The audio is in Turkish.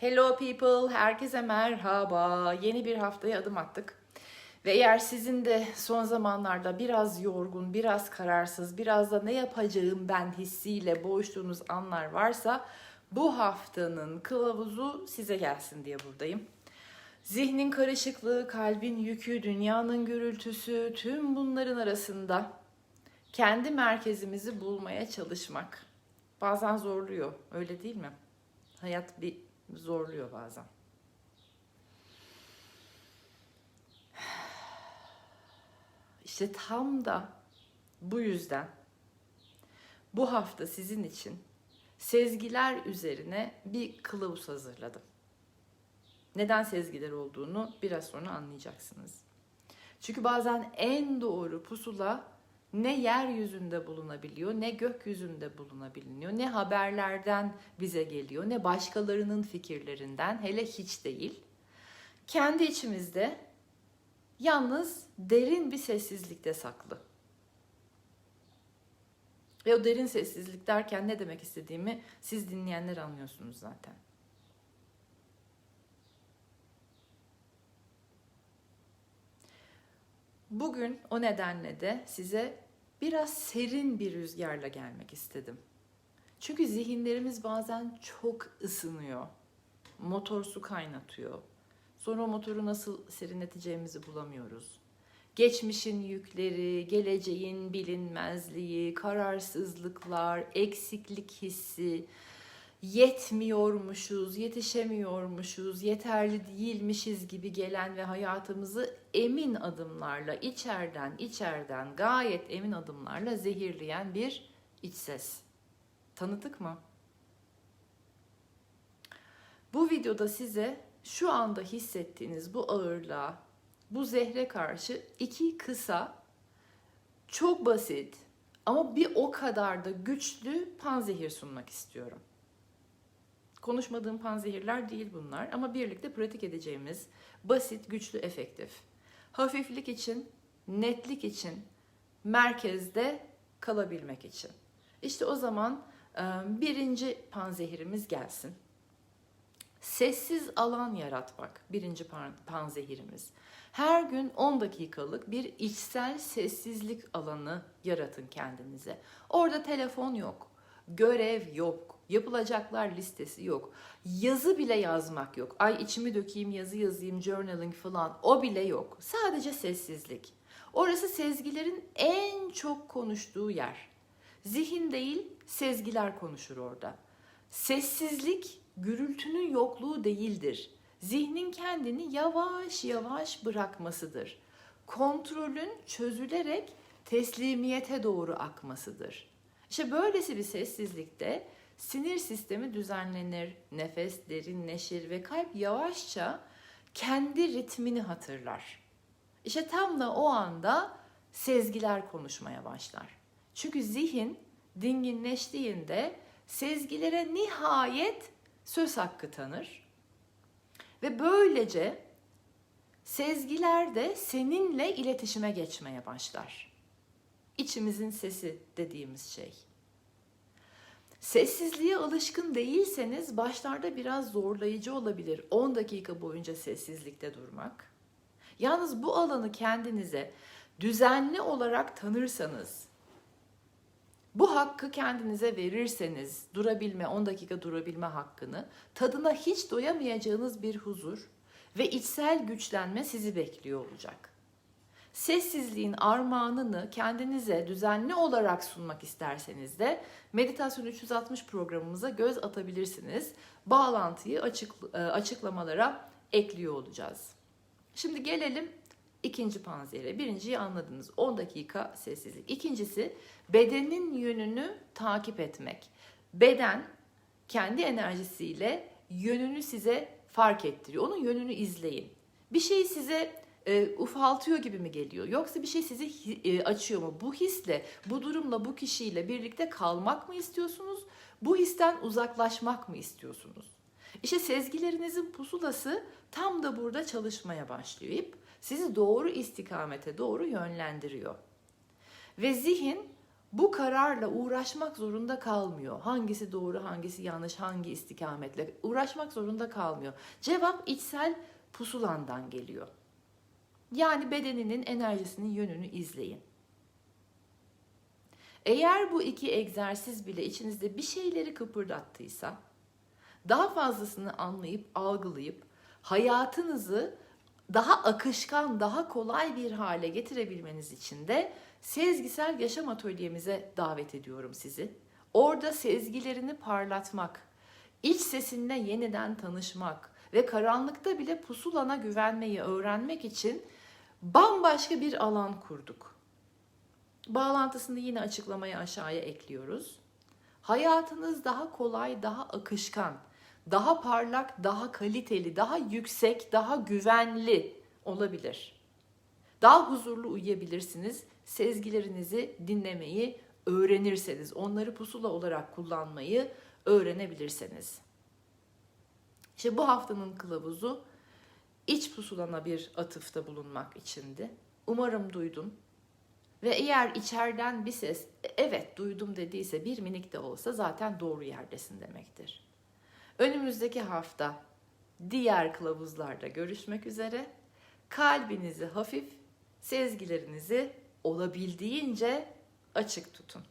Hello people, herkese merhaba. Yeni bir haftaya adım attık. Ve eğer sizin de son zamanlarda biraz yorgun, biraz kararsız, biraz da ne yapacağım ben hissiyle boğuştuğunuz anlar varsa bu haftanın kılavuzu size gelsin diye buradayım. Zihnin karışıklığı, kalbin yükü, dünyanın gürültüsü, tüm bunların arasında kendi merkezimizi bulmaya çalışmak bazen zorluyor, öyle değil mi? Hayat bir zorluyor bazen. İşte tam da bu yüzden bu hafta sizin için sezgiler üzerine bir kılavuz hazırladım. Neden sezgiler olduğunu biraz sonra anlayacaksınız. Çünkü bazen en doğru pusula ne yeryüzünde bulunabiliyor, ne gökyüzünde bulunabiliyor, ne haberlerden bize geliyor, ne başkalarının fikirlerinden, hele hiç değil. Kendi içimizde yalnız derin bir sessizlikte saklı. Ve o derin sessizlik derken ne demek istediğimi siz dinleyenler anlıyorsunuz zaten. Bugün o nedenle de size biraz serin bir rüzgarla gelmek istedim. Çünkü zihinlerimiz bazen çok ısınıyor. Motor su kaynatıyor. Sonra o motoru nasıl serinleteceğimizi bulamıyoruz. Geçmişin yükleri, geleceğin bilinmezliği, kararsızlıklar, eksiklik hissi, yetmiyormuşuz, yetişemiyormuşuz, yeterli değilmişiz gibi gelen ve hayatımızı emin adımlarla içeriden içeriden gayet emin adımlarla zehirleyen bir iç ses. Tanıdık mı? Bu videoda size şu anda hissettiğiniz bu ağırlığa, bu zehre karşı iki kısa, çok basit ama bir o kadar da güçlü panzehir sunmak istiyorum. Konuşmadığım panzehirler değil bunlar ama birlikte pratik edeceğimiz basit, güçlü, efektif. Hafiflik için, netlik için, merkezde kalabilmek için. İşte o zaman birinci panzehirimiz gelsin. Sessiz alan yaratmak birinci panzehirimiz. Her gün 10 dakikalık bir içsel sessizlik alanı yaratın kendinize. Orada telefon yok, görev yok, yapılacaklar listesi yok. Yazı bile yazmak yok. Ay içimi dökeyim, yazı yazayım, journaling falan o bile yok. Sadece sessizlik. Orası sezgilerin en çok konuştuğu yer. Zihin değil, sezgiler konuşur orada. Sessizlik gürültünün yokluğu değildir. Zihnin kendini yavaş yavaş bırakmasıdır. Kontrolün çözülerek teslimiyete doğru akmasıdır. İşte böylesi bir sessizlikte sinir sistemi düzenlenir, nefes derinleşir ve kalp yavaşça kendi ritmini hatırlar. İşte tam da o anda sezgiler konuşmaya başlar. Çünkü zihin dinginleştiğinde sezgilere nihayet söz hakkı tanır. Ve böylece sezgiler de seninle iletişime geçmeye başlar. İçimizin sesi dediğimiz şey. Sessizliğe alışkın değilseniz başlarda biraz zorlayıcı olabilir 10 dakika boyunca sessizlikte durmak. Yalnız bu alanı kendinize düzenli olarak tanırsanız, bu hakkı kendinize verirseniz, durabilme, 10 dakika durabilme hakkını, tadına hiç doyamayacağınız bir huzur ve içsel güçlenme sizi bekliyor olacak. Sessizliğin armağanını kendinize düzenli olarak sunmak isterseniz de Meditasyon 360 programımıza göz atabilirsiniz. Bağlantıyı açık, açıklamalara ekliyor olacağız. Şimdi gelelim ikinci panzehire. Birinciyi anladınız. 10 dakika sessizlik. İkincisi bedenin yönünü takip etmek. Beden kendi enerjisiyle yönünü size fark ettiriyor. Onun yönünü izleyin. Bir şey size e, ufaltıyor gibi mi geliyor? Yoksa bir şey sizi e, açıyor mu? Bu hisle, bu durumla, bu kişiyle birlikte kalmak mı istiyorsunuz? Bu histen uzaklaşmak mı istiyorsunuz? İşte sezgilerinizin pusulası tam da burada çalışmaya başlayıp sizi doğru istikamete doğru yönlendiriyor. Ve zihin bu kararla uğraşmak zorunda kalmıyor. Hangisi doğru, hangisi yanlış, hangi istikametle uğraşmak zorunda kalmıyor. Cevap içsel pusulandan geliyor. Yani bedeninin enerjisinin yönünü izleyin. Eğer bu iki egzersiz bile içinizde bir şeyleri kıpırdattıysa, daha fazlasını anlayıp algılayıp hayatınızı daha akışkan, daha kolay bir hale getirebilmeniz için de sezgisel yaşam atölyemize davet ediyorum sizi. Orada sezgilerini parlatmak, iç sesinle yeniden tanışmak ve karanlıkta bile pusulana güvenmeyi öğrenmek için bambaşka bir alan kurduk. Bağlantısını yine açıklamaya aşağıya ekliyoruz. Hayatınız daha kolay, daha akışkan, daha parlak, daha kaliteli, daha yüksek, daha güvenli olabilir. Daha huzurlu uyuyabilirsiniz. Sezgilerinizi dinlemeyi öğrenirseniz, onları pusula olarak kullanmayı öğrenebilirseniz. İşte bu haftanın kılavuzu iç pusulana bir atıfta bulunmak içindi. Umarım duydun. Ve eğer içeriden bir ses evet duydum dediyse bir minik de olsa zaten doğru yerdesin demektir. Önümüzdeki hafta diğer kılavuzlarda görüşmek üzere. Kalbinizi hafif, sezgilerinizi olabildiğince açık tutun.